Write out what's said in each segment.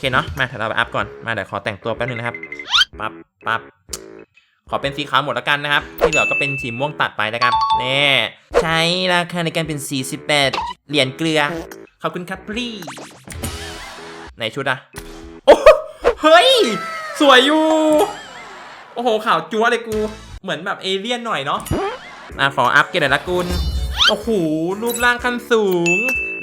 เคเนาะมาเดี๋ยวเราไปอัพก่อนมาเดี๋ยวขอแต่งตัวแป๊บนึงนะครับปั๊บปั๊บขอเป็นสีขาวหมดแล้วกันนะครับ ที่เหลือก็เป็นสีม่วงตัดไปนะครับแน่ใช้ราคาในการเป็น 48 เหรียญเกลือ ขอบคุณครับพี่ไหนชุดอะโอ้เฮ้ย สวยอยู่ โอ้โหขาวจั๊วเลยกู เหมือนแบบเอเลี่ยนหน่อยเนาะอะขออัพเกรดหน่อยละกุลโอ้โหรูปร่างขั้นสูง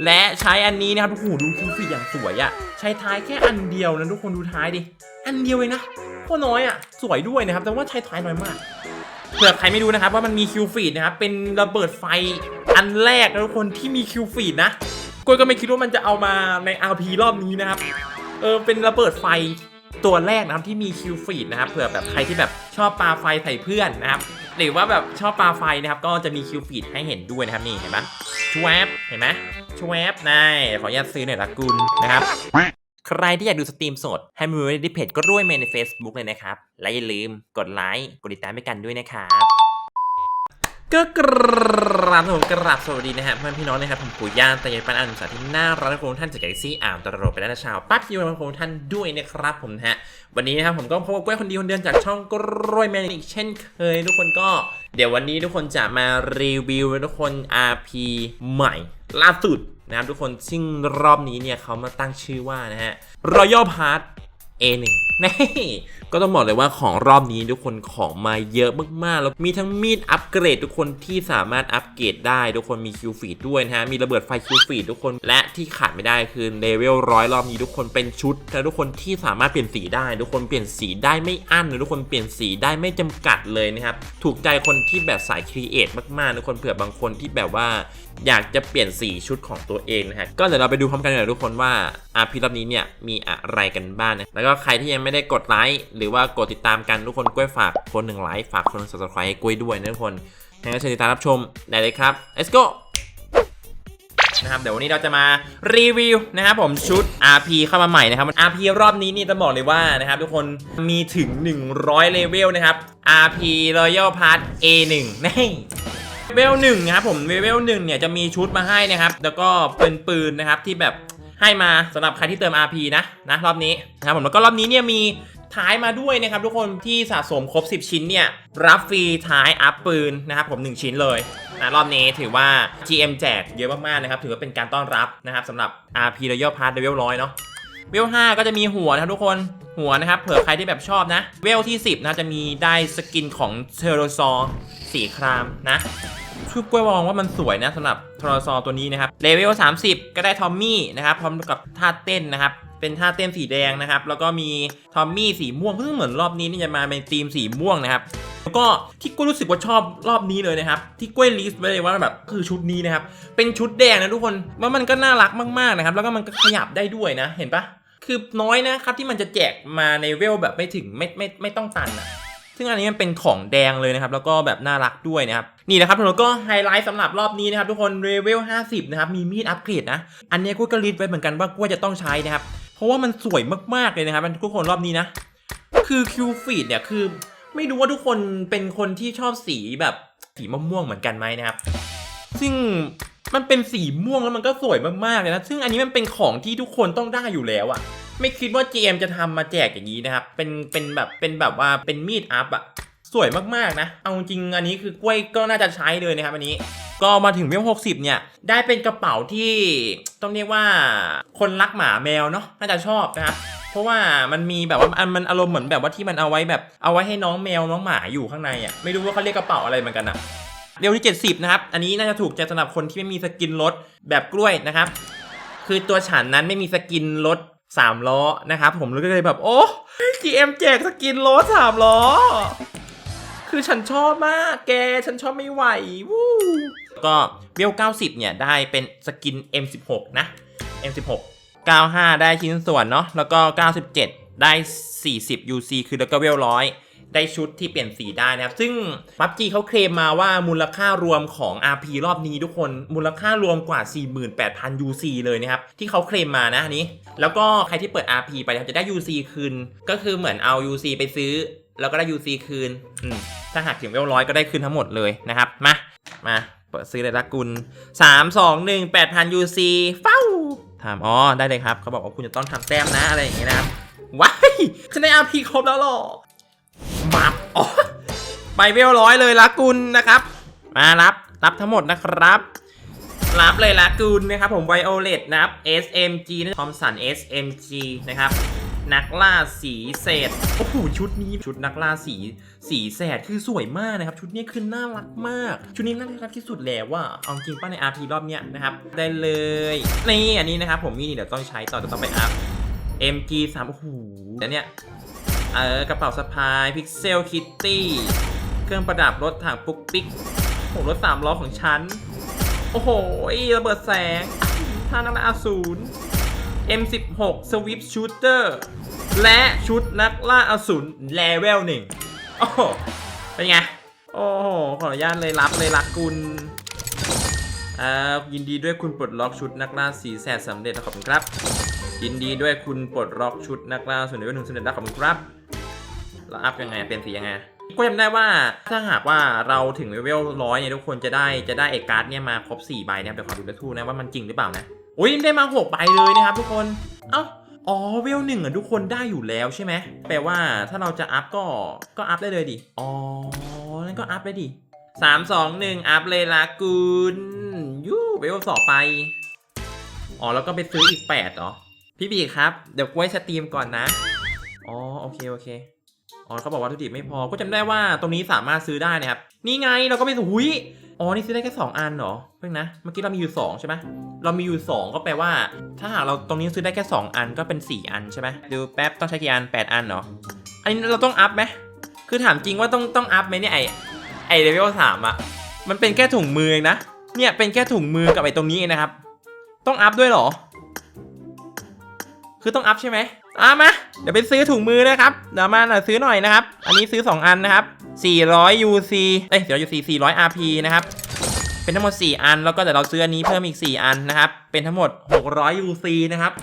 และใช้อันนี้นะครับโอ้โหดูคิวฟีอย่างสวยอะใช้ท้ายแค่อันเดียวนะทุกคนดูท้ายดิ อันเดียวเองนะก็น้อยอะสวยด้วยนะครับ แต่ว่าใช้ท้ายน้อยมากเผื่อใครไม่รู้นะครับว่ามันมีคิวฟีดนะครับเป็นระเบิดไฟอันแรกนะทุกคนที่มีคิวฟีดนะกล้วยก็ไม่คิดว่ามันจะเอามาใน RP รอบนี้นะครับ เออเป็นระเบิดไฟตัวแรกนะครับที่มีคิวฟีดนะครับเผื่อแบบใครที่แบบชอบปาไฟใส่เพื่อนนะครับ หรือว่าแบบชอบปาไฟนะครับ ก็จะมีคิวฟีดให้เห็นด้วยนะครับนี่เห็นไหมชวบเห็นไหม ชวบนายขออนุญาตซื้อหน่อยละกุลนะครับ ใครที่อยากดูสตรีมสด ให้มาดูในเพจก็ร่วยเมนใน Facebook เลยนะครับ และอย่าลืมกดไลค์ กดติดตามไปกันด้วยนะครับ ก็กราบผมกราบสวัสดีนะฮะเพื่อนพี่น้องนะครับผมปู่ย่าตายายปันอันสาที่น่ารักทุกคนท่านจากแกลซี่อ่าวตะโรไปแล้วนะชาวปั๊บยูมาพบท่านด้วยนะครับผมนะฮะวันนี้นะครับผมก็พบกับกล้วยคนดีคนเดินจากช่องกล้วยแมนอีกเช่นเคยทุกคนก็เดี๋ยววันนี้ทุกคนจะมารีวิวทุกคน RP ใหม่ล่าสุดนะครับทุกคนซึ่งรอบนี้เนี่ยเขามาตั้งชื่อว่านะฮะ Royal Pass A1 นี่ก็ต้องบอกเลยว่าของรอบนี้ทุกคนของมาเยอะมากๆ แล้วมีทั้งมีดอัปเกรดทุกคนที่สามารถอัปเกรดได้ ทุกคนมีคิวฟีดด้วยนะฮะ มีระเบิดไฟคิวฟีดทุกคน และที่ขาดไม่ได้คือเลเวลร้อยรอบนี้ทุกคนเป็นชุดและทุกคนที่สามารถเปลี่ยนสีได้ ทุกคนเปลี่ยนสีได้ไม่อั้นทุกคนเปลี่ยนสีได้ไม่จำกัดเลยนะครับ ถูกใจคนที่แบบสายครีเอทมากๆ ทุกคนเผื่อบางคนที่แบบว่าอยากจะเปลี่ยนสีชุดของตัวเองนะฮะ ก็เดี๋ยวเราไปดูพร้อมกันเลยทุกคนว่าอาพีรอบนี้เนี่ยมีอะไรกันบ้างนะ แล้วก็ใครที่ยังไม่ได้กดไลค์หรือว่ากดติดตามกันทุกคนกล้วยฝากคนหนึ่งไลค์ฝากคนหนึ่ง subscribe ให้กล้วยด้วยนะทุกคนงั้นก็เชิญติดตามรับชมได้เลยครับ let's go นะครับเดี๋ยววันนี้เราจะมารีวิวนะครับผมชุด RP เข้ามาใหม่นะครับ RP รอบนี้นี่ต้องบอกเลยว่านะครับทุกคนมีถึง 100 เลเวลนะครับ RP Royal Pass A1 นี่เลเวลหนึ่งนะครับผมเลเวลหนึ่งเนี่ยจะมีชุดมาให้นะครับ แล้วก็เป็นปืนนะครับที่แบบ ให้มาสำหรับใครที่เติม RP นะนะรอบนี้นะครับผมแล้วก็รอบนี้เนี่ยมีท้ายมาด้วยนะครับทุกคนที่สะสมครบ 10 ชิ้นเนี่ยรับฟรีท้ายอัพปืนนะครับผม 1 ชิ้นเลยนะรอบนี้ถือว่า GM แจกเยอะมากๆนะครับถือว่าเป็นการต้อนรับนะครับสำหรับ RP Royal Pass เลเวลร้อยเนาะเวล5ก็จะมีหัวนะครับทุกคนหัวนะครับเผื่อใครที่แบบชอบนะ เวลที่ 10นะจะมีได้สกินของเทโรซอร์สีครามนะ คือกล้วยมองว่ามันสวยนะสำหรับทรซอตัวนี้นะครับเลเวล30 ก็ได้ทอมมี่นะครับพร้อมกับท่าเต้นนะครับเป็นท่าเต้นสีแดงนะครับ แล้วก็มีทอมมี่สีม่วงเพิ่งเหมือนรอบนี้นี่จะมาเป็นธีมสีม่วงนะครับ แล้วก็ที่กล้วยรู้สึกว่าชอบรอบนี้เลยนะครับ ที่กล้วยลิสต์ไว้เลยว่าแบบคือชุดนี้นะครับ เป็นชุดแดงนะทุกคนว่ามันก็น่ารักมากๆนะครับ แล้วก็มันก็ขยับได้ด้วยนะ เห็นปะคือน้อยนะครับที่มันจะแจกมาในเวลแบบไม่ถึงไม่ไม่ไม่ต้องตันอะ ซึ่งอันนี้มันเป็นของแดงเลยนะครับ แล้วก็แบบน่ารักด้วยนะครับ นี่นะครับแล้วก็ไฮไลท์สำหรับรอบนี้นะครับทุกคนเลเวล 50 นะครับ มีมีดอัปเกรดนะ อันนี้กล้ยก็ลิสต์ไว้เหมือนกันว่ากล้ยจะต้องใช้นะครับ เพราะว่ามันสวยมากๆเลยนะครับทุกคนรอบนี้นะ คือคิวฟีดเนี่ยคือ ไม่รู้ว่าทุกคนเป็นคนที่ชอบสีแบบสีมะม่วงเหมือนกันไหมนะครับ ซึ่งมันเป็นสีม่วงแล้วมันก็สวยมากๆเลยนะ ซึ่งอันนี้มันเป็นของที่ทุกคนต้องได้อยู่แล้วอะ ไม่คิดว่า GM จะทำมาแจกอย่างนี้นะครับ เป็น เป็นแบบ เป็นแบบว่า เป็นมีดอัพอะสวยมากๆนะ เอาจริงอันนี้คือกล้วยก็น่าจะใช้เลยนะครับอันนี้ ก็มาถึงเวล60 เนี่ย ได้เป็นกระเป๋าที่ต้องเรียกว่าคนรักหมาแมวเนาะ น่าจะชอบนะครับ เพราะว่ามันมีแบบว่ามันอารมณ์เหมือนแบบว่าที่มันเอาไว้แบบ เอาไว้ให้น้องแมวน้องหมาอยู่ข้างในอะไม่รู้ว่าเขาเรียกกระเป๋าอะไรเหมือนกันอะเร็วที่ 70 นะครับ อันนี้น่าจะถูกใจสำหรับคนที่ไม่มีสกินรถแบบกล้วยนะครับ คือตัวฉันนั้นไม่มีสกินรถ สามล้อนะครับผมก็เลยแบบโอ้ GM แจกสกินรถสามล้อ คือฉันชอบมากแกฉันชอบไม่ไหววู้ก็เวล90 เนี่ย ได้เป็นสกิน M16 นะ M16 95 ได้ชิ้นส่วนเนาะแล้วก็ 97 ได้ 40 UC คือแล้วก็เวลร้อย ได้ชุดที่เปลี่ยนสีได้นะครับ ซึ่ง PUBG เขาเคลมมาว่ามูลค่ารวมของ RP รอบนี้ทุกคนมูลค่ารวมกว่า 48,000 UC เลยนะครับ ที่เขาเคลมมานะอันนี้ แล้วก็ใครที่เปิด RP ไปจะได้ UC คืน ก็คือเหมือนเอา UC ไปซื้อ แล้วก็ได้ UC คืนถ้าหากถึงเวลร้อยก็ได้คืนทั้งหมดเลยนะครับมามาเปิดซื้อเลยละกุล3 2 1 8,000 UC เฝ้าทำอ๋อได้เลยครับเขาบอกว่าคุณจะต้องทำแต้มนะอะไรอย่างเงี้ยนะครับว้ายฉันได้อาพีครบแล้วหรอ อ๋อไปเวลร้อยเลยละกุลนะครับ มารับ รับทั้งหมดนะครับ รับเลยละกุลนะครับ ผมไวโอเลตนะครับ SMG ทอมสัน SMG นะครับ นักล่าสีเศษโอ้โหชุดนี้ชุดนักล่าสีสีแสดคือสวยมากนะครับ ชุดนี้คือน่ารักมาก ชุดนี้น่ารักที่สุดแล้วว่าเอาจริงป้าใน RP รอบเนี้ยนะครับ ได้เลยนี่อันนี้นะครับผมมีนี่เดี๋ยวต้องใช้ต่อจะต้องไปอัพ MG 3โอ้โหแล้วเนี่ย เออกระเป๋าสะพายพิกเซลคิตตี้เครื่องประดับรถถังปุ๊กปิ๊กโอ้โหรถสามล้อของฉัน โอ้โหระเบิดแสงท่านักล่าอสูร M16 Swift Shooter และชุดนักล่าอสูรเลเวลหนึ่งโอ้โหเป็นไง โอ้โห ขออนุญาตเลยรับเลยรักคุณอ่ายินดีด้วยคุณปลดล็อกชุดนักล่าสีแสดสำเร็จขอบคุณครับ ยินดีด้วยคุณปลดล็อกชุดนักล่าส่วนเลเวลหนึ่งสำเร็จแล้วขอบคุณครับ แล้วอัพยังไงเป็นสียังไงก็จำได้ว่าถ้าหากว่าเราถึงเลเวลร้อยเนี่ยทุกคนจะได้จะได้เอกการ์ดเนี่ยมาครบ4ใบเนี่ยเดี๋ยวขอดูเลทูนะว่ามันจริงหรือเปล่านะอุ้ยได้มา6ใบเลยนะครับทุกคนเอ้าอ๋อเวลหนึ่งอะทุกคนได้อยู่แล้วใช่ไหมแปลว่าถ้าเราจะอัพก็ก็อัพได้เลยดิอ๋อนั่นก็อัพได้ดิสามสองหนึ่งอัพเลยละกุลยูเวลสองไปอ๋อแล้วก็ไปซื้ออีกแปดเหรอพี่บีครับเดี๋ยวกล้วยสตรีมก่อนนะอ๋อโอเคโอเค อ๋อเขาบอกว่าวัตถุดิบไม่พอ ก็จำได้ว่าตรงนี้สามารถซื้อได้นะครับ นี่ไงเราก็ไปหุยอ๋อ นี่ซื้อได้แค่ 2 อันเหรอ เพิ่งนะ เมื่อกี้เรามีอยู่ 2 ใช่ไหมเรามีอยู่ 2 ก็แปลว่า ถ้าหากเราตรงนี้ซื้อได้แค่ 2 อันก็เป็น 4 อันใช่ไหมดูแป๊บต้องใช้กี่อัน 8 อันเหรอ อันนี้เราต้องอัพไหมคือถามจริงว่าต้องต้องอัพไหมเนี่ยไอไอเลเวลสามอะมันเป็นแค่ถุงมือเองนะ เนี่ยเป็นแค่ถุงมือกับไอตรงนี้เองนะครับ ต้องอัพด้วยเหรอ คือต้องอัพใช่ไหม อะมาเดี๋ยวไปซื้อถุงมือนะครับ เดี๋ยวมาหน่อยซื้อหน่อยนะครับ อันนี้ซื้อ 2 อันนะครับ 400 UC เอ้ย400 UC 400 RP นะครับ เป็นทั้งหมด 4 อัน แล้วก็เดี๋ยวเราซื้ออันนี้เพิ่มอีก 4 อันนะครับ เป็นทั้งหมด 600 UC นะครับ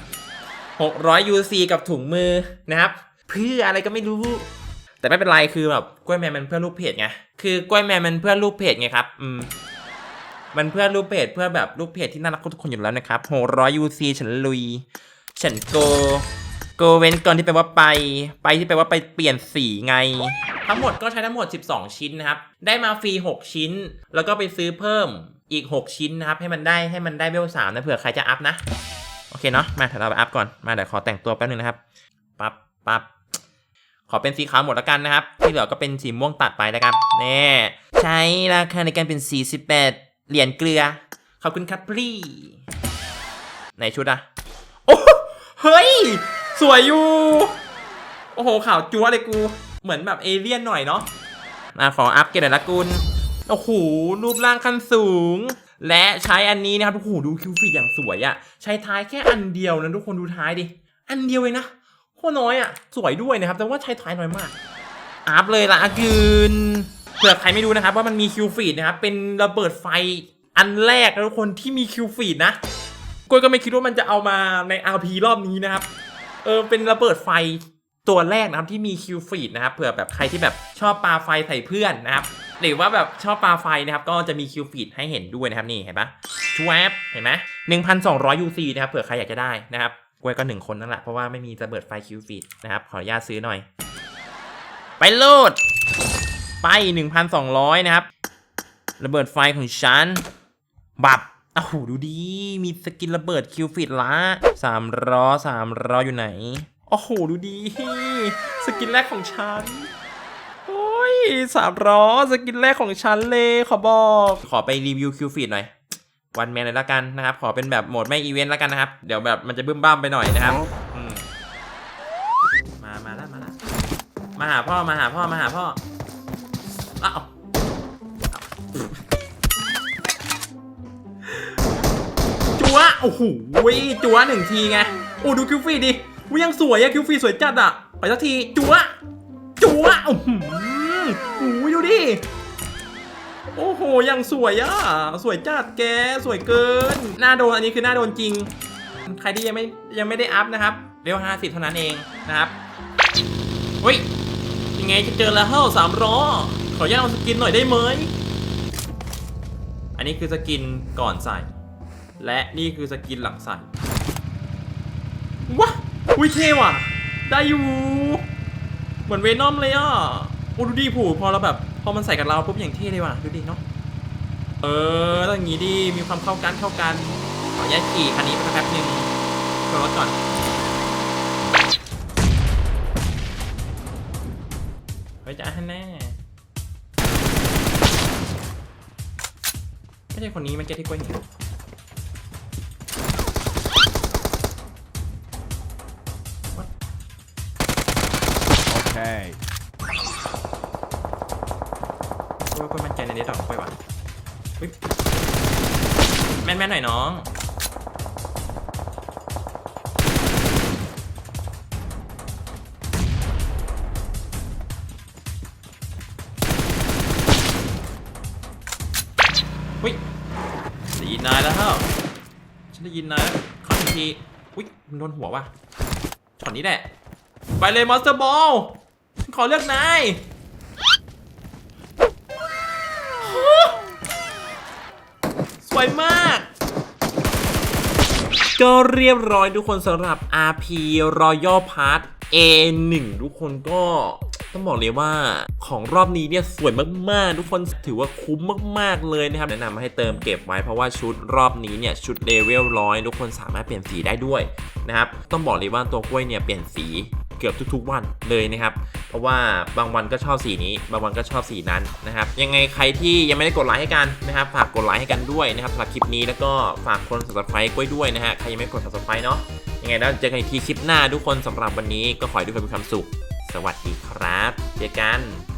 600 UC กับถุงมือนะครับ เพื่ออะไรก็ไม่รู้ แต่ไม่เป็นไร คือแบบกล้วยแมนมันเพื่อนลูกเพจไง คือกล้วยแมนมันเพื่อนลูกเพจไงครับ อืมมันเพื่อนลูกเพจเพื่อแบบลูกเพจที่น่ารักทุกคนอยู่แล้วนะครับ600 UC ฉันลุย ฉันโก โกเว้นก่อนที่แปลว่าไป ไปที่แปลว่าไปเปลี่ยนสีไง ทั้งหมดก็ใช้ทั้งหมด 12 ชิ้นนะครับ ได้มาฟรี 6 ชิ้น แล้วก็ไปซื้อเพิ่มอีก 6 ชิ้นนะครับ ให้มันได้ให้มันได้เวลสามนะเผื่อใครจะอัพนะ โอเคเนาะ มาเดี๋ยวเราไปอัพก่อน มาเดี๋ยวขอแต่งตัวแป๊บนึงนะครับ ปั๊บปั๊บขอเป็นสีขาวหมดแล้วกันนะครับ ที่เหลือก็เป็นสีม่วงตัดไปนะครับแน่ใช้ราคาในการเป็น 48 เหรียญเกลือ ขอบคุณครับพี่ไหนชุดอะโอ้เฮ้ย สวยอยู่ โอ้โหข่าวจั๊วเลยกู เหมือนแบบเอเลี่ยนหน่อยเนาะมาขออัพเกรดหน่อยละกุลโอ้โหรูปร่างขั้นสูง และใช้อันนี้นะครับโอ้โหดูคิวฟีดอย่างสวยอะใช้ท้ายแค่อันเดียวนะทุกคนดูท้ายดิ อันเดียวเองนะโคตรน้อยอะสวยด้วยนะครับ แต่ว่าใช้ท้ายน้อยมาก อัพเลยละกุลเผื่อใครไม่รู้นะครับ ว่ามันมีคิวฟีดนะครับเป็นระเบิดไฟอันแรกนะทุกคนที่มีคิวฟีดนะกล้วยก็ไม่คิดว่ามันจะเอามาใน RP รอบนี้นะครับ เออเป็นระเบิดไฟตัวแรกนะครับที่มีคิวฟีดนะครับเผื่อแบบใครที่แบบชอบปาไฟใส่เพื่อนนะครับหรือว่าแบบชอบปาไฟนะครับก็จะมีคิวฟีดให้เห็นด้วยนะครับนี่เห็นปะชวบเห็นไหมหนึ่งพันสองร้อยยูซีนะครับเผื่อใครอยากจะได้นะครับกล้วยก็หนึ่งคนนั่นแหละเพราะว่าไม่มีระเบิดไฟคิวฟีดนะครับขออนุญาตซื้อหน่อย ไปโลด ไปหนึ่งพันสองร้อยนะครับ ระเบิดไฟของฉันบับ อ้าวดูดี มีสกินระเบิดคิวฟิตละสามร้อสามร้ออยู่ไหน โอ้โห ดูดี สกินแรกของฉัน โอ้ยสามร้อสกินแรกของฉันเลย ขอบอก ขอไปรีวิวคิวฟิตหน่อย วันแมนเลยละกันนะครับ ขอเป็นแบบโหมดไม่อีเวนต์ละกันนะครับ เดี๋ยวแบบมันจะบึ้มบ้ามไปหน่อยนะครับมมามาแล้วมาแล้วมาหาพ่อ มาหาพ่อ มาหาพ่ออ้าว วโอ้โหจัวหนึ่งทีไงโอ้ดูคิวฟี่ดิวิยังสวยอะคิวฟี่สวยจัดอะไปสักทีจัวจัวโอ้โหอยดูดิโอ้โหยังสวยอะสวยจัดแกสวยเกินหน้าโดนอันนี้คือหน้าโดนจริง ใครที่ยังไม่ยังไม่ได้อัพนะครับเร็ว50เท่านั้นเองนะครับเฮ้ยยังไงจะเจอแล้วเฮ้าสามล้อขออนุญาตเอาสกินหน่อยได้ไหมอันนี้คือสกินก่อนใส่ และนี่คือสกินหลังใส่วะอุ้ยเท่ว่ะ ได้อยู่ เหมือนเวนอมเลยอะโอ้ดูดิผูพอเราแบบ พอมันใส่กับเราปุ๊บอย่างเท่เลยว่ะ ดูดิเนาะ เออต้องอย่างงี้ดิ มีความเข้ากันเข้ากัน ขออนุญาตขี่คันนี้ไปสักแป๊บนึงชนรถก่อนเฮ้ยจะให้แน่ไม่ใช่คนนี้มันเก็ตที่กล้วย หิน Okay. กล้วยกล้วยมันใจในเด็ดดอกกล้วยว่ะอุ๊ยแม่นแม่นหน่อยน้อง อุ้ยได้ยินนายแล้วเฮ้าฉันได้ยินนายแล้วเข้าทันที อุ้ยมันโดนหัวว่ะช็อตนี้แหละ ไปเลยมอนสเตอร์บอล ขอเลือกนายสวยมาก ก็เรียบร้อยทุกคนสำหรับ RP Royal Pass A1 ทุกคนก็ต้องบอกเลยว่าของรอบนี้เนี่ยสวยมากๆ ทุกคนถือว่าคุ้มมากๆเลยนะครับ แนะนำให้เติมเก็บไว้เพราะว่าชุดรอบนี้เนี่ยชุดเลเวลร้อยทุกคนสามารถเปลี่ยนสีได้ด้วยนะครับ ต้องบอกเลยว่าตัวกล้วยเนี่ยเปลี่ยนสีเกือบทุกๆวันเลยนะครับเพ ราะว่าบางวันก็ชอบสีนี้ บางวันก็ชอบสีนั้นนะครับ ยังไงใครที่ยังไม่ได้กดไลค์ให้กันนะครับ ฝากกดไลค์ให้กันด้วยนะครับสำหรับคลิปนี้แล้วก็ฝากคน subscribe กล้วยด้วยนะฮะ ใครยังไม่กด subscribe เนาะ ยังไงแล้วเจอกันอีกทีคลิปหน้าทุกคนสำหรับวันนี้ก็ขอให้ทุกคนมีความสุข สวัสดีครับ เจอกัน